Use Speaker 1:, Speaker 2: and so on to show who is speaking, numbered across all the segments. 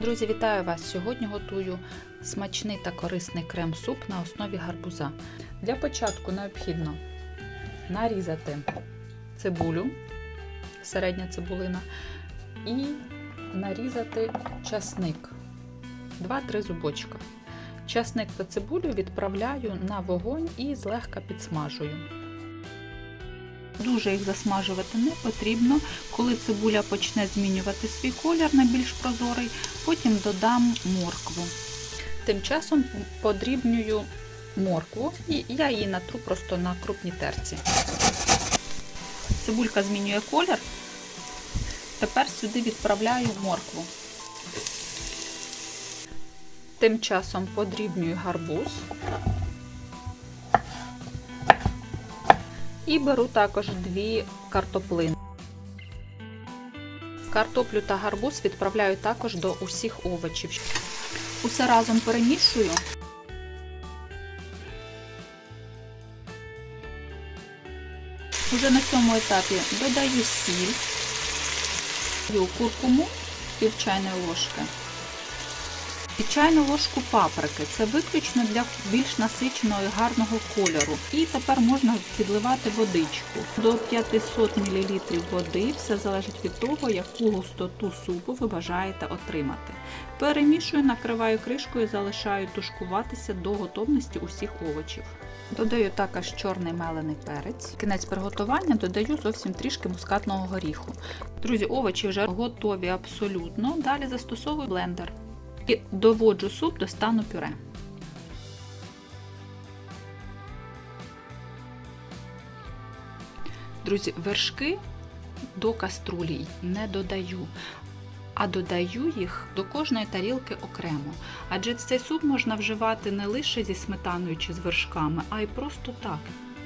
Speaker 1: Друзі, вітаю вас! Сьогодні готую смачний та корисний крем-суп на основі гарбуза. Для початку необхідно нарізати цибулю, середня цибулина, і нарізати часник 2-3 зубочка. Часник та цибулю відправляю на вогонь і злегка підсмажую. Дуже їх засмажувати не потрібно. Коли цибуля почне змінювати свій колір на більш прозорий, потім додам моркву. Тим часом подрібнюю моркву і я її натру просто на крупній терці. Цибулька змінює колір. Тепер сюди відправляю моркву. Тим часом подрібнюю гарбуз. І беру також дві картоплини. Картоплю та гарбуз відправляю також до усіх овочів. Усе разом перемішую. Уже на цьому етапі додаю сіль, куркуму пів чайної ложки. І чайну ложку паприки. Це виключно для більш насиченого і гарного кольору. І тепер можна підливати водичку. До 500 мл води все залежить від того, яку густоту супу ви бажаєте отримати. Перемішую, накриваю кришкою і залишаю тушкуватися до готовності усіх овочів. Додаю також чорний мелений перець. Кінець приготування додаю зовсім трішки мускатного горіху. Друзі, овочі вже готові абсолютно. Далі застосовую блендер і доводжу суп до стану пюре. Друзі, вершки до каструлі не додаю, а додаю їх до кожної тарілки окремо. Адже цей суп можна вживати не лише зі сметаною чи з вершками, а й просто так.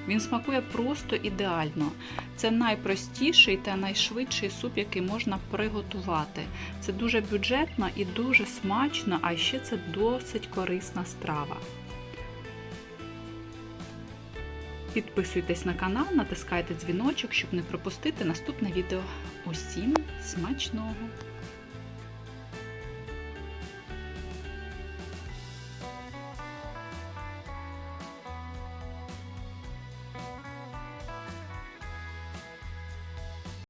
Speaker 1: Він смакує просто ідеально. Це найпростіший та найшвидший суп, який можна приготувати. Це дуже бюджетно і дуже смачно, а ще це досить корисна страва. Підписуйтесь на канал, натискайте дзвіночок, щоб не пропустити наступне відео. Усім смачного!